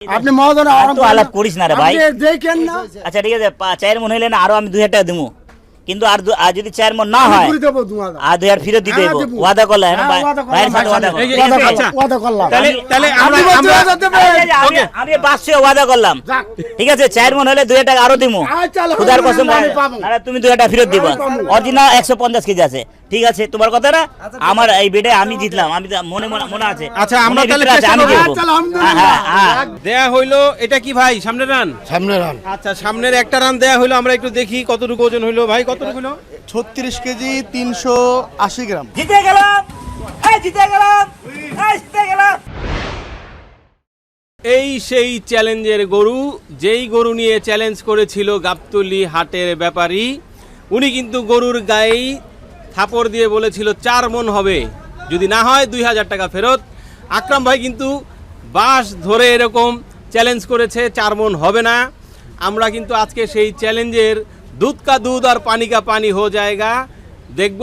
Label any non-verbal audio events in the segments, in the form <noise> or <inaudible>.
আপনি মহাজন আলাপ করিস না রে ভাই। দেখেন না। আচ্ছা ঠিক আছে চায়ের মন হইলে না আরও আমি দুই হাজার টাকা দেবো কিন্তু আর আর যদি চার মন না হয় আর দুই হাজার ফেরত দিতে হ্যাঁ। ওয়াদা করলে করলাম, ভাইয়ের সাথে ওয়াদা আচ্ছা। আমি-। পাঁচশো ওয়াদা করলাম। ঠিক আছে চার মন হলে দুই হাজার টাকা আরও দিবো আচ্ছা, খুদার কসম তুমি দুই হাজার টাকা ফেরত দিবা। অরিজিনাল একশো পঞ্চাশ কেজি আছে। ঠিক আছে তোমার কথা না? আমার এই বেডে আমি জিতলাম। আমি মনে মনে আছে। আচ্ছা, আমরা তাহলে আমি। আচ্ছা। হ্যাঁ, হ্যাঁ। দেয়া হইল এটা কি ভাই? সামনের রান? সামনে রান। আচ্ছা সামনের একটা রান দেয়া হইল আমরা একটু দেখি কতটুকু ওজন হইল। ভাই কতটুকু হইল ছত্রিশ কেজি তিনশো আশি গ্রাম। জিতে গেলাম। এই জিতে গেলাম। এই জিতে গেলাম। এই সেই চ্যালেঞ্জের গরু যেই গরু নিয়ে চ্যালেঞ্জ করেছিল গাবতলি হাটের ব্যাপারী উনি কিন্তু গরুর গায়েই থাপড় দিয়ে বলেছিল চার মন হবে। যদি না হয় দুই হাজার টাকা ফেরত। আকরাম ভাই কিন্তু বাস ধরে এরকম চ্যালেঞ্জ করেছে চার মন হবে না। আমরা কিন্তু আজকে সেই চ্যালেঞ্জের দুধ কা দুধ আর পানি কা পানি হো জায়গা দেখব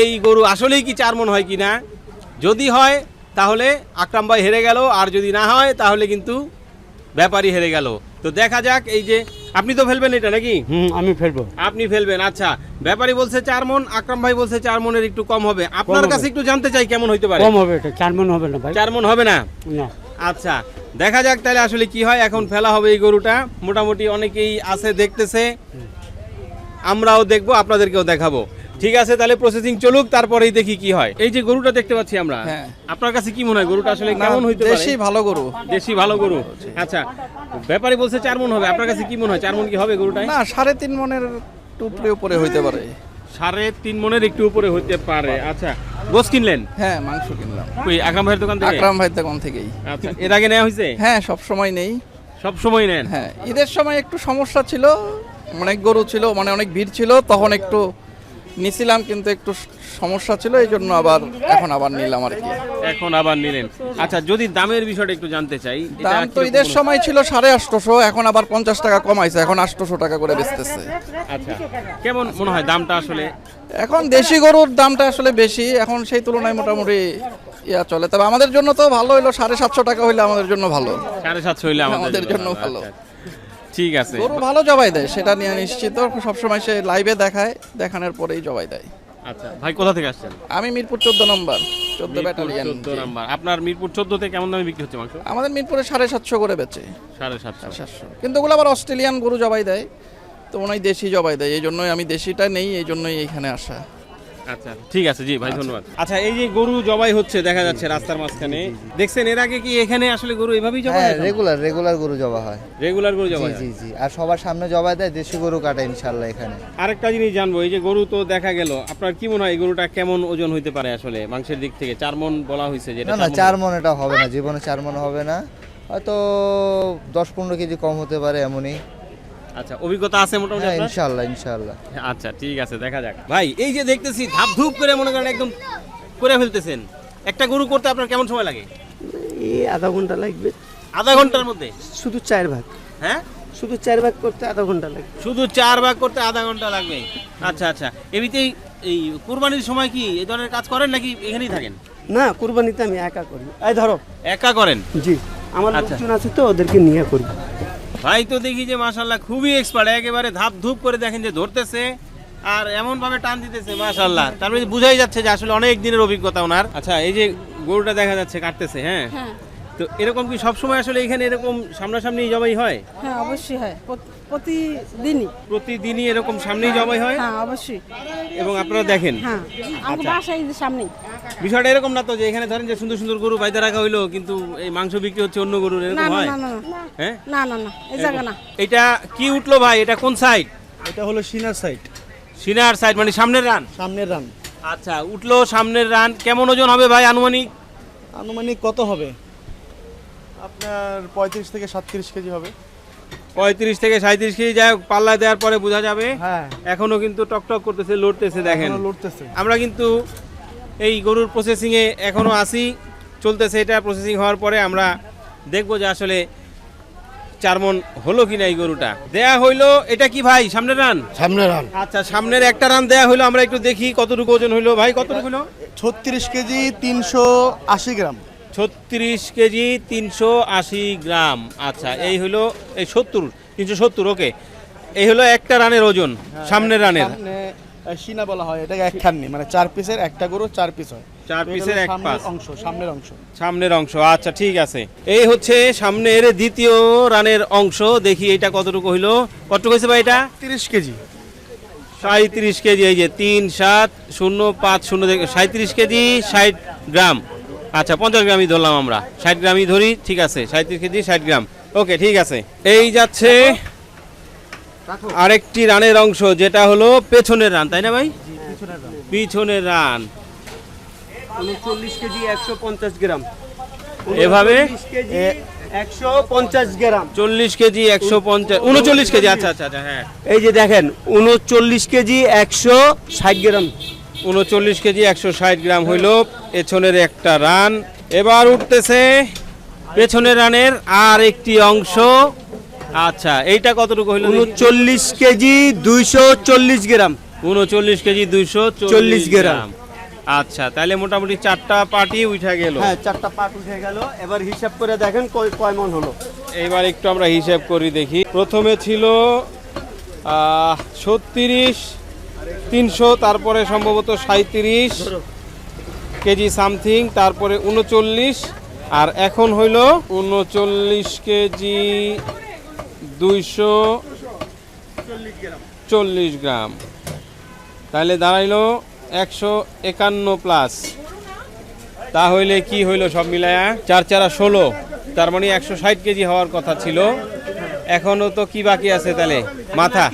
এই গরু আসলেই কি চার মন হয় কি না যদি হয় তাহলে আকরাম ভাই হেরে গেল আর যদি না হয় তাহলে কিন্তু ব্যাপারী হেরে গেল। তো দেখা যাক এই যে আপনি তো ফেলবেন এটা নাকি? হুম আমি ফেলব। আপনি ফেলবেন আচ্ছা। ব্যাপারী বলছে চার মন আকরাম ভাই বলছে চার মনের একটু কম হবে। আপনার কাছে একটু জানতে চাই কেমন হইতে পারে? কম হবে এটা চার মন হবে না ভাই। চার মন হবে না? না। আচ্ছা দেখা যাক তাহলে আসলে কি হয়। এখন ফেলা হবে এই গরুটা। মোটামুটি অনেকেই আছে দেখতেছে। আমরাও দেখব আপনাদেরকেও দেখাবো। ঠিক আছে তাহলে প্রসেসিং চলুক তারপরেই দেখি কি হয়। এই যে গরুটা দেখতে পাচ্ছি আমরা হ্যাঁ। আপনার কাছে কি মনে হয় গরুটা আসলে কেমন হইতে পারে? দেশি ভালো গরু। দেশি ভালো গরু। আচ্ছা ব্যাপারী বলছে চার মন হবে আপনার কাছে কি মনে হয় চার মন কি হবে গরুটা না সাড়ে তিন মনের উপরে উপরে হইতে পারে। সাড়ে তিন মনের একটু উপরে হইতে পারে আচ্ছা। গোস কিনলেন? হ্যাঁ মাংস কিনলাম। কই আকরাম ভাইয়ের দোকান থেকে? আকরাম ভাই দোকান থেকেই। আচ্ছা এর আগে নেওয়া হয়েছে? হ্যাঁ সব সময় নেই। সব সময় নেন? হ্যাঁ ঈদের সময় একটু সমস্যা ছিল অনেক গরু ছিল মানে অনেক ভিড় ছিল তখন একটু নিছিলাম কিন্তু একটু সমস্যা ছিল এই জন্য আবার এখন আবার নিলাম আর কি। এখন আবার নিলেন। আচ্ছা যদি দামের বিষয়টা একটু জানতে চাই দাম তো ঈদের সময় ছিল সাড়ে আটশোশো এখন আবার পঞ্চাশ টাকা কমাইছে এখন আটশোশো টাকা করে বেচতেছে। আচ্ছা কেমন মনে হয় দামটা আসলে? এখন দেশি গরুর দামটা আসলে বেশি এখন সেই তুলনায় মোটামুটি ইয়া চলে। তবে আমাদের জন্য তো ভালো হইল সাড়ে সাতশো টাকা হইলে আমাদের জন্য ভালো। সাড়ে সাতশো হইলে আমাদের আমাদের জন্য ভালো। ঠিক আছে। গরু ভালো জবাই দেয় সেটা নিয়ে নিশ্চিত। সবসময় সে লাইভে দেখায় দেখানোর পরেই জবাই দেয়। আচ্ছা ভাই কোথা থেকে আসছেন? আমি মিরপুর চোদ্দ নম্বর চোদ্দ ব্যাটালিয়ান 14 নাম্বার। আপনার মিরপুর চোদ্দতে কেমন দামে বিক্রি হচ্ছে মাংস? আমাদের মিরপুরে সাড়ে সাতশো করে বেচে। সাড়ে সাতশো। সাতশো। কিন্তু ওগুলো আবার অস্ট্রেলিয়ান গরু জবাই দেয় তো ওনাই দেশি জবাই দেয় এই জন্যই আমি দেশিটা নেই এই জন্যই এইখানে আসা। আচ্ছা। ঠিক আছে জি ভাই ধন্যবাদ। আচ্ছা এই যে গরু জবাই হচ্ছে দেখা যাচ্ছে রাস্তার মাঝখানে। দেখছেন এর আগে কি এখানে আসলে গরু এভাবেই জবাই হ্যাঁ রেগুলার রেগুলার গরু জবা হয়। রেগুলার গরু জবাই জি জি। আর সবার সামনে জবা দেয় দেশি গরু কাটে ইনশাল্লাহ এখানে। আরেকটা জিনিস জানব এই যে গরু তো দেখা গেল আপনার কি মনে হয় এই গরুটা কেমন ওজন হইতে পারে আসলে মাংসের দিক থেকে? চার মন বলা হয়েছে যেটা না না চার চার মন এটা হবে না জীবনে চার মন হবে না। হয়তো দশ পনেরো কেজি কম হতে পারে এমনই। আচ্ছা অভিজ্ঞতা আছে মোটামুটি হ্যাঁ আপনার? ইনশাল্লাহ ইনশাল্লাহ আচ্ছা ঠিক আছে দেখা যাক। ভাই এই যে দেখতেছি ধাপ ধুপ করে মনে করেন একদম করে ফেলতেছেন। একটা গরু করতে আপনার কেমন সময় লাগে? এই আধা ঘণ্টা লাগবে। আধা ঘণ্টার মধ্যে? শুধু চার ভাগ। হ্যাঁ? শুধু চার ভাগ করতে আধা ঘণ্টা লাগবে শুধু চার ভাগ করতে আধা ঘণ্টা লাগবে? আচ্ছা আচ্ছা। এমনিতেই এই কুরবানির সময় কি এই ধরনের কাজ করেন নাকি এখানেই থাকেন? না কুরবানিতে আমি একা করি। এই ধরো একা করেন? জি আমার আচ্ছা। লোকজন আছে তো ওদেরকে নিয়ে করি। ভাই তো দেখি যে মাসাল্লাহ খুবই এক্সপার্ট একেবারে ধাপ ধুপ করে দেখেন যে ধরতেছে আর এমন ভাবে টান দিতেছে মাসাল্লাহ তারপরে বুঝাই যাচ্ছে যে আসলে অনেক দিনের অভিজ্ঞতা ওনার। আচ্ছা এই যে গরুটা দেখা যাচ্ছে কাটতেছে হ্যাঁ। তো এরকম কি সবসময় আসলে এখানে এরকম সামনাসামনি জবাই হয়? হ্যাঁ অবশ্যই হয়। প্রতিদিনই। প্রতিদিনই এরকম সামনেই জবাই হয়? হ্যাঁ অবশ্যই। এবং আপনারা দেখেন। হ্যাঁ আমাদের বাসায় যে সামনেই। বিষয়টা এরকম না তো যে এখানে ধরেন যে সুন্দর সুন্দর গরু বাইতে রাখা হইল কিন্তু এই মাংস বিক্রি হচ্ছে অন্য গরুর এরকম হয়? না না না। হ্যাঁ? না না না এই জায়গা না। এটা কি উঠল ভাই? এটা কোন সাইড এটা হলো সিনার সাইড সিনার সাইড মানে সামনের রান? সামনের রান। আচ্ছা উঠল সামনের রান। কেমন ওজন হবে ভাই আনুমানিক? আনুমানিক কত হবে? আপনার পঁয়ত্রিশ থেকে সাতত্রিশ কেজি হবে। পঁয়ত্রিশ থেকে সাঁত্রিশ কেজি যাই হোক, পাল্লা দেওয়ার পরে বোঝা যাবে। হ্যাঁ। এখনও কিন্তু টকটক করতেছে লড়তেছে দেখেন। এখনও লড়তেছে। আমরা কিন্তু এই গরুর প্রসেসিংয়ে এখনও আসি চলতেছে এটা প্রসেসিং হওয়ার পরে আমরা দেখব যে আসলে চার মন হলো কিনা এই গরুটা। দেয়া হইল এটা কি ভাই সামনের রান? সামনে রান। আচ্ছা সামনের একটা রান দেয়া হইল আমরা একটু দেখি কতটুকু ওজন হইল। ভাই কতটুকু হইল? ছত্রিশ কেজি তিনশো আশি গ্রাম। ছত্রিশ কেজি তিনশো আশি গ্রাম। আচ্ছা এই হলো এই সত্তর তিনশো সত্তর ওকে। এই হলো একটা রানের ওজন সামনের রানের। সিনা বলা হয় এটাকে এক খান্নি মানে চার পিসের একটা গরু চার পিস হয়। চার পিসের এক অংশ সামনের অংশ। সামনের অংশ আচ্ছা ঠিক আছে। এই হচ্ছে সামনের দ্বিতীয় রানের অংশ দেখি এটা কতটুকু হইল। কতটুকু হয়েছে ভাই এটা? তিরিশ কেজি। সাঁত্রিশ কেজি এই যে তিন সাত শূন্য পাঁচ শূন্য সাঁত্রিশ কেজি ষাট গ্রাম। আচ্ছা পঞ্চাশ গ্রামই ধরলাম আমরা। ষাট গ্রামই ধরি, ঠিক আছে। সাঁত্রিশ কেজি, ষাট গ্রাম। ওকে, ঠিক আছে। এই যাচ্ছে আরেকটি রানের অংশ, যেটা হলো পেছনের রান, তাই না ভাই? পিছনের রান। উনচল্লিশ কেজি একশো পঞ্চাশ গ্রাম এভাবে? একশো পঞ্চাশ গ্রাম চল্লিশ কেজি, একশো পঞ্চাশ কেজি আচ্ছা আচ্ছা আচ্ছা হ্যাঁ। এই যে দেখেন, উনচল্লিশ কেজি, একশো ষাট গ্রাম। উনচল্লিশ কেজি একশো ষাট গ্রাম হইল। পেছনের একটা রান। এবার উঠতেছে পেছনের রানের আর একটি অংশ। আচ্ছা এইটা কতটুকু হইল উনচল্লিশ কেজি দুইশো চল্লিশ গ্রাম। উনচল্লিশ কেজি দুইশো চল্লিশ গ্রাম। আচ্ছা তাহলে মোটামুটি চারটা পার্টি উঠে গেল। হ্যাঁ চারটা পাট উঠে গেল। এবার হিসাব করে দেখেন কয় কয় মন হলো। এইবার একটু আমরা হিসাব করি দেখি। প্রথমে ছিল ছত্রিশ তিনশো, তারপরে সম্ভবত সাঁত্রিশ কেজি সামথিং, তারপরে উনচল্লিশ, আর এখন হইল উনচল্লিশ কেজি দুইশো চল্লিশ গ্রাম। তাহলে দাঁড়াইলো একশো একান্ন প্লাস। তাহলে কি হইল সব মিলায়া? চার চারা ষোলো, তার মানে একশো ষাট কেজি হওয়ার কথা ছিল। এখনও তো কি বাকি আছে তাহলে মাথা।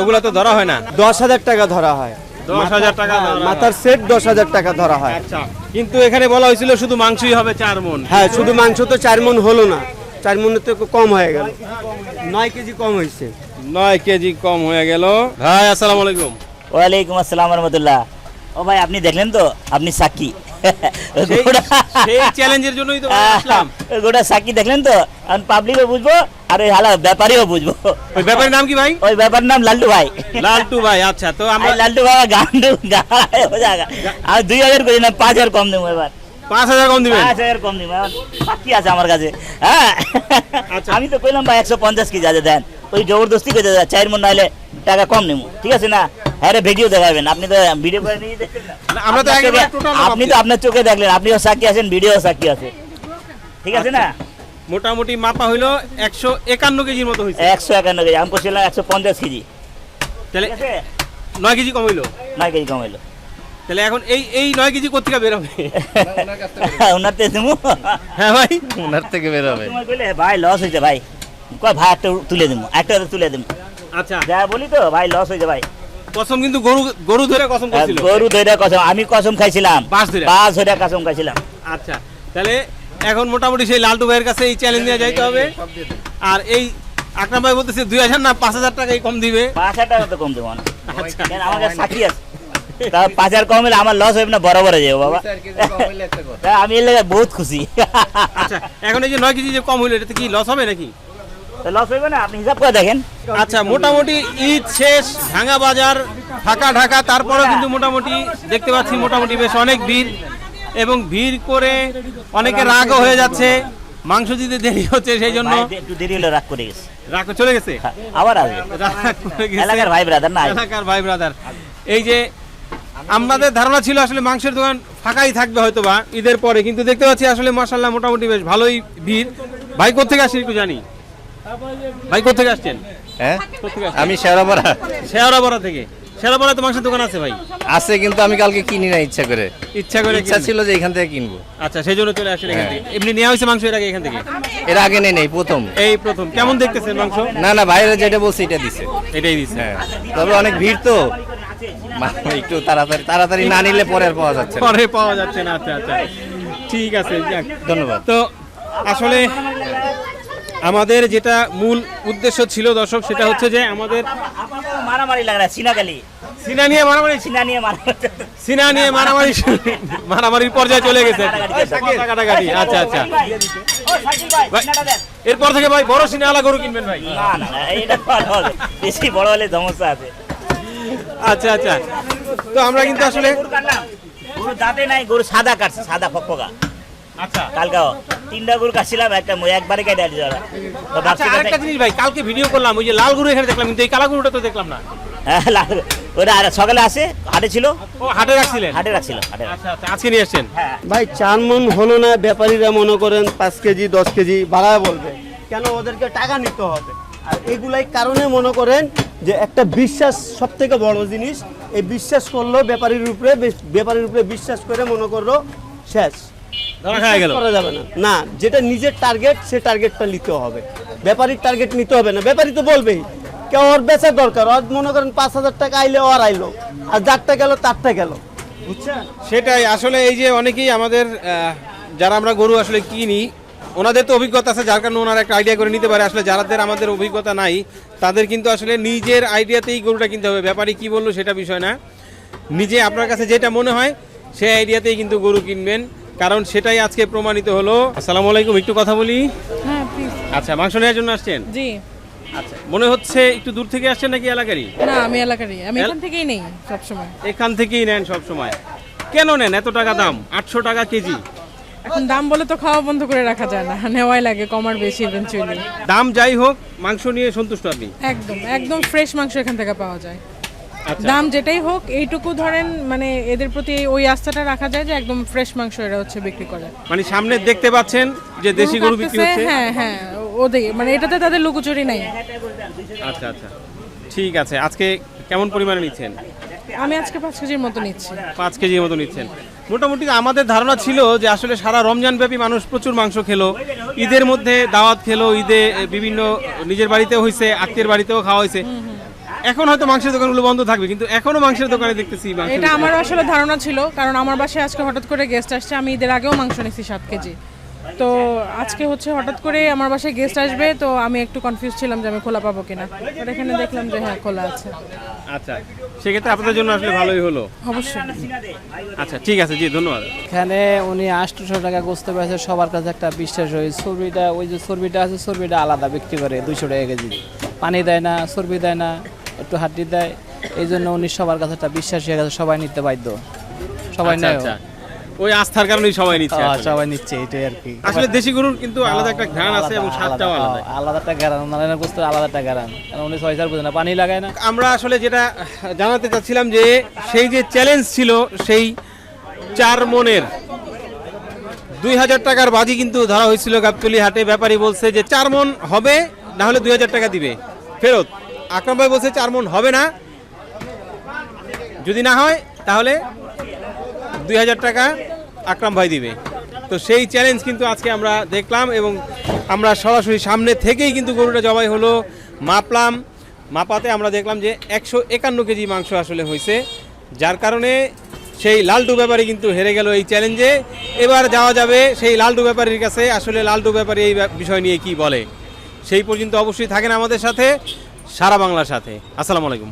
ওগুলা তো ধরা হয় না। দশ হাজার টাকা ধরা হয়। দশ হাজার টাকা মাথার সেট দশ হাজার টাকা ধরা হয়। আচ্ছা। কিন্তু এখানে বলা হয়েছিল শুধু মাংসই হবে চার মন। হ্যাঁ শুধু মাংস তো চার মন হলো না। চার মনে তো কম হয়ে গেল। নয় কেজি কম হয়েছে। নয় কেজি কম হয়ে গেল। ভাই আসসালামু আলাইকুম। ওয়ালাইকুম আসসালাম রহমতুল্লাহ। ও ভাই আপনি দেখলেন তো? আপনি সাক্ষী। সেই চ্যালেঞ্জের জন্যই তো আসলাম। গোটা সাক্ষী দেখলেন তো? এখন পাবলিকও বুঝব আর হালা ব্যাপারীও বুঝব। ওই ব্যাপারের নাম কি ভাই? ওই ব্যাপার নাম লাল্টু ভাই। লালটু ভাই আচ্ছা তো আমরা লাল্টু বাবা যাগা আর দুই হাজার করি না পাঁচ হাজার কম দেবো এবার। পাঁচ হাজার কম দিবেন? পাঁচ হাজার কম দেবো এখন বাকি আছে আমার কাছে। হ্যাঁ? আচ্ছা। আমি তো কইলাম ভাই একশো পঞ্চাশ কেজি আছে দেন। ওই জবরদস্তি করে চার মন নাইলে টাকা কম নেব। ঠিক আছে না? হ্যাঁ ভিডিও দেখাবেন। আপনি তো ভিডিও করে নিয়ে দেখছেন না না, আমরা তো আপনার চোখে- total আপনি তো আপনার চোখে দেখলেন আপনিও সাক্ষী আছেন ভিডিও সাক্ষী আছে। ঠিক আছে না? মোটামুটি মাপা হইল একশো একান্ন কেজির মতো হয়েছে একশো একান্ন কেজি আমি করছিলাম একশো পঞ্চাশ কেজি। তাহলে নয় কেজি কম হইল? নয় কেজি কম হইল। তাহলে এখন এই এই নয় কেজি কোথেকে বেরোবে <laughs> ওনার তো দেবো হ্যাঁ ভাই। ওনার থেকে বেরোবে ভাই লস হয়েছে ভাই। কয় ভাই একটা তুলে দেবো একটা তুলে দেবো আচ্ছা। যা বলি তো ভাই লস হয়েছে ভাই। কসম কিন্তু গরু গরু ধরে কসম করছিল গরু ধরে কসম। আমি কসম খাইছিলাম। পাঁচ ধইরা? বাস ধরে কসম খাইছিলাম। আচ্ছা। তাহলে এখন মোটামুটি সেই লালটু ভাইয়ের কাছে এই চ্যালেঞ্জ নিয়ে যাইতে হবে। আর এই আকরাম ভাই বলতেছে দুই হাজার না পাঁচ হাজার টাকাই কম দিবে। পাঁচ হাজার টাকা তো কম দেবো না। আচ্ছা। কেন? সাক্ষী আছে। তা পাঁচ হাজার কম হলে আমার লস হবে না বরাবর হয়ে যাব বাবা। আমি এর লেগে বহুত খুশি। আচ্ছা এখন এই যে নয় কেজি যে কম হইল এটাতে কি লস হবে নাকি? লস হইবে না আপনি হিসাব করে দেখেন। আচ্ছা মোটামুটি ঈদ শেষ ভাঙা বাজার ফাঁকা ঢাকা তারপরেও কিন্তু মোটামুটি দেখতে পাচ্ছি মোটামুটি বেশ অনেক ভিড়। এবং ভিড় করে অনেকে রাগও হয়ে যাচ্ছে। মাংস দিতে দেরি হচ্ছে সেই জন্য। একটু দেরি হলে রাগ করে গেছে। রাগ চলে গেছে? হ্যাঁ, আবার আসবে। রাগ করে গেছে। এলাকার ভাই ব্রাদার না এলাকার ভাই ব্রাদার এই যে আমাদের ধারণা ছিল আসলে মাংসের দোকান ফাঁকাই থাকবে হয়তো বা ঈদের পরে কিন্তু দেখতে পাচ্ছি আসলে মাসাল্লাহ মোটামুটি বেশ ভালোই ভিড়। ভাই কোথেকে আসছেন একটু জানি। ভাই কোথেকে আসছেন? হ্যাঁ? আমি শেওড়াপাড়া শেয়ারাপাড়া থেকে। শেয়ারাপাড়া তো মাংসের দোকান আছে ভাই? আছে কিন্তু আমি কালকে কিনি না ইচ্ছা করে। ইচ্ছা করে ইচ্ছা ছিল যে এখান থেকে কিনবো। আচ্ছা সেই জন্য চলে আসেন এখান থেকে। এমনি নেওয়া হয়েছে মাংস এর আগে এখান থেকে? এর আগে নেই নেই প্রথম। এই প্রথম। কেমন দেখতেছেন মাংস? না না বাইরে যেটা বলছে এটা দিছে। এটাই দিচ্ছে হ্যাঁ। তবে অনেক ভিড় তো। একটু তাড়াতাড়ি তাড়াতাড়ি না নিলে পরে আর পাওয়া যাচ্ছে পরে পাওয়া যাচ্ছে না আচ্ছা আচ্ছা। ঠিক আছে ধন্যবাদ। তো আসলে আমাদের যেটা মূল উদ্দেশ্য ছিল দর্শক সেটা হচ্ছে যে আমাদের মারামারি লাগে সিনাকালি সিনা নিয়ে মারামারি? সিনা নিয়ে মারামারি। সিনা নিয়ে মারামারি মারামারির পর্যায়ে চলে গেছে। কাটাকাটি। আচ্ছা আচ্ছা। ও, সাকিব ভাই, ভাই। সিনাটা দেন। এরপর থেকে ভাই বড় সিনাওয়ালা গরু কিনবেন ভাই। না না। বেশি বড় হলে সমস্যা আছে। আচ্ছা আচ্ছা। তো আমরা কিন্তু আসলে গরু দাঁতে নাই গরু সাদা কাটছে সাদা ফকফকা। আচ্ছা। কালকেও। তিনটা গরু কাটছিলাম একটা একবারে কেটে। তো আচ্ছা আরেকটা জিনিস ভাই কালকে ভিডিও করলাম ওই যে লাল গরু এখানে দেখলাম কিন্তু এই কালা গরুটা তো দেখলাম না। হ্যাঁ, লাল- ওটা আর সকালে আসে হাটে ছিল। ও হাটে রাখছিলেন? হাটে রাখছিল হাটে রাখছিল। আচ্ছা আচ্ছা আজকে নিয়ে আসছেন? হ্যাঁ। ভাই চার মন হলো না ব্যাপারীরা মনে করেন পাঁচ কেজি দশ কেজি বাড়ায় বলবে। কেন ওদেরকে টাকা নিতে হবে? আর এগুলাই কারণে মনে করেন যে একটা বিশ্বাস সব থেকে বড় জিনিস এই বিশ্বাস করল ব্যাপারীর উপরে বেশ- ব্যাপারীর উপরে বিশ্বাস করে মনে করল শেষ। না। না যেটা নিজের টার্গেট সে টার্গেটটা নিতে হবে। ব্যাপারীর টার্গেট নিতে হবে না। ব্যাপারী তো বলবেই কেউ ওর বেচার দরকার। ওর মনে করেন পাঁচ হাজার টাকা আইলে ওর আইলো আর যারটা গেল তারটা গেল। বুঝছেন? সেটাই আসলে এই যে অনেকেই আমাদের যারা আমরা গরু আসলে কিনি ওনাদের তো অভিজ্ঞতা আছে যার কারণে ওনারা একটা আইডিয়া করে নিতে পারে। আসলে যাদের আমাদের অভিজ্ঞতা নাই তাদের কিন্তু আসলে নিজের আইডিয়াতেই গরুটা কিনতে হবে। ব্যাপারী কি বলল সেটা বিষয় না। নিজে আপনার কাছে যেটা মনে হয় সেই আইডিয়াতেই কিন্তু গরু কিনবেন। কারণ সেটাই আজকে প্রমাণিত হলো। আসসালামু আলাইকুম একটু কথা বলি? হ্যাঁ প্লিজ আচ্ছা মাংস নেওয়ার জন্য আসছেন? জি। আচ্ছা মনে হচ্ছে একটু দূর থেকে আসছেন নাকি এলাকারই? না আমি এলাকারই। আমি এখান থেকেই নেই সবসময়। এখান থেকেই নেন সব সময় কেন নেন? এত টাকা দাম? আটশো টাকা কেজি? এখন দাম বলে তো খাওয়া বন্ধ করে রাখা যায় না। নেওয়াই লাগে কমার বেশি ইভেনচুয়ালি দাম যাই হোক মাংস নিয়ে সন্তুষ্ট আপনি। একদম একদম ফ্রেশ মাংস এখান থেকে পাওয়া যায়। দাম যেটাই হোক এইটুকু ধরেন মানে এদের প্রতি ওই আস্থাটা রাখা যায় যে একদম ফ্রেশ মাংস এরা হচ্ছে বিক্রি করে। মানে সামনে দেখতে পাচ্ছেন যে দেশি গরু বিক্রি হচ্ছে? হ্যাঁ হ্যাঁ ওদের মানে এটাতে তাদের লুকোচুরি নাই। আচ্ছা আচ্ছা। ঠিক আছে আজকে কেমন পরিমাণে নিচ্ছেন? আমি আজকে পাঁচ কেজির মতো নিচ্ছি। পাঁচ কেজির মতো নিচ্ছেন। মোটামুটি আমাদের ধারণা ছিল যে আসলে সারা রমজান ব্যাপী মানুষ প্রচুর মাংস খেলো ঈদের মধ্যে দাওয়াত খেলো ঈদে বিভিন্ন নিজের বাড়িতেও হয়েছে আত্মীয়ের বাড়িতেও খাওয়া হয়েছে এখন হয়তো মাংসের দোকানগুলো বন্ধ থাকবে কিন্তু এখনও মাংসের দোকানে দেখতেছি এটা আমার আসলে ধারণা ছিল কারণ আমার বাসায় আজকে হঠাৎ করে গেস্ট আসছে আমি ঈদের আগেও মাংস নিচ্ছি সাত কেজি। তো আজকে হচ্ছে হঠাৎ করে আমার বাসায় গেস্ট আসবে তো আমি একটু কনফিউজ ছিলাম যে আমি খোলা পাবো কিনা। বাট এখানে দেখলাম যে হ্যাঁ খোলা আছে। আচ্ছা সেক্ষেত্রে আপনাদের জন্য আসলে ভালোই হলো। অবশ্যই। আচ্ছা ঠিক আছে জি ধন্যবাদ। এখানে উনি আটশোশো টাকা গোস্ত পেয়েছে সবার কাছে একটা বিশ্বাস হয় চর্বিটা ওই যে চর্বিটা আছে চর্বিটা আলাদা বিক্রি করে দুইশো টাকা কেজি। পানি দেয় না চর্বি দেয় না। একটু হাড্ডি দেয় এই জন্য উনি সবার কাছে একটা বিশ্বাস হয়ে গেছে সবাই নিতে বাধ্য। সবাই আচ্ছা, নেয় আচ্ছা। ওই আস্থার কারণেই সবাই নিচ্ছে হ্যাঁ, সবাই নিচ্ছে এটাই আর কি। আসলে দেশি গরুর কিন্তু আলাদা একটা ঘ্রাণ আছে এবং স্বাদটাও আলাদা হ্যাঁ, আলাদা একটা গ্যারান ওনার গোস্ত আলাদা একটা গ্যারান কারণ উনি ছয় বুঝে না পানি লাগায় না? আমরা আসলে যেটা জানাতে চাচ্ছিলাম যে সেই যে চ্যালেঞ্জ ছিল সেই চার মনের দুই হাজার টাকার বাজি কিন্তু ধরা হয়েছিল গাবতলি হাটে। ব্যাপারী বলছে যে চার মন হবে না হলে দুই হাজার টাকা দিবে। ফেরত। আকরাম ভাই বলছে চার মন হবে না। যদি না হয়, তাহলে দুই হাজার টাকা আকরাম ভাই দিবে। তো সেই চ্যালেঞ্জ কিন্তু আজকে আমরা দেখলাম এবং আমরা সরাসরি সামনে থেকেই কিন্তু গরুটা জবাই হলো মাপলাম। মাপাতে আমরা দেখলাম যে একশো একান্ন কেজি মাংস আসলে হয়েছে। যার কারণে সেই লালটু ব্যাপারী কিন্তু হেরে গেল এই চ্যালেঞ্জে এবার যাওয়া যাবে সেই লালটু ব্যাপারীর কাছে। আসলে লালটু ব্যাপারী এই বিষয় নিয়ে কি বলে? সেই পর্যন্ত অবশ্যই থাকেন আমাদের সাথে। সারা বাংলার সাথে। আসসালামু আলাইকুম।